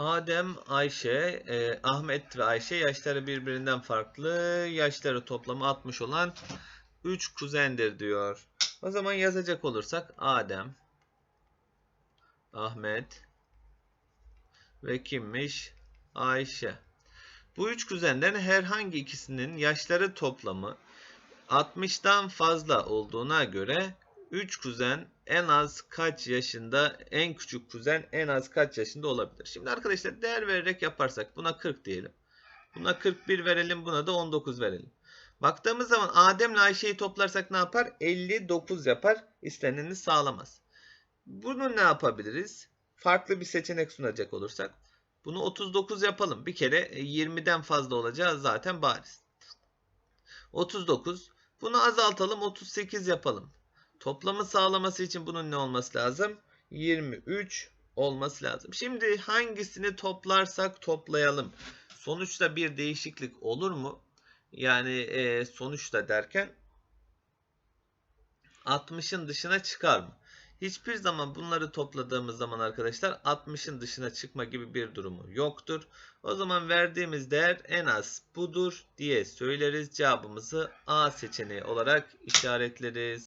Adem, Ayşe, e, Ahmet ve Ayşe yaşları birbirinden farklı. Yaşları toplamı 60 olan 3 kuzendir diyor. O zaman yazacak olursak Adem, Ahmet ve kimmiş? Ayşe. Bu üç kuzenden herhangi ikisinin yaşları toplamı 60'tan fazla olduğuna göre 3 kuzen en az kaç yaşında, en küçük kuzen en az kaç yaşında olabilir? Şimdi arkadaşlar değer vererek yaparsak buna 40 diyelim. Buna 41 verelim, buna da 19 verelim. Baktığımız zaman Adem ile Ayşe'yi toplarsak ne yapar? 59 yapar. İsteneni sağlamaz. Bunu ne yapabiliriz? Farklı bir seçenek sunacak olursak. Bunu 39 yapalım. Bir kere 20'den fazla olacağı zaten bariz. 39. Bunu azaltalım 38 yapalım. Toplamı sağlaması için bunun ne olması lazım? 23 olması lazım. Şimdi hangisini toplarsak toplayalım. Sonuçta bir değişiklik olur mu? Yani e, sonuçta derken 60'ın dışına çıkar mı? Hiçbir zaman bunları topladığımız zaman arkadaşlar 60'ın dışına çıkma gibi bir durumu yoktur. O zaman verdiğimiz değer en az budur diye söyleriz. Cevabımızı A seçeneği olarak işaretleriz.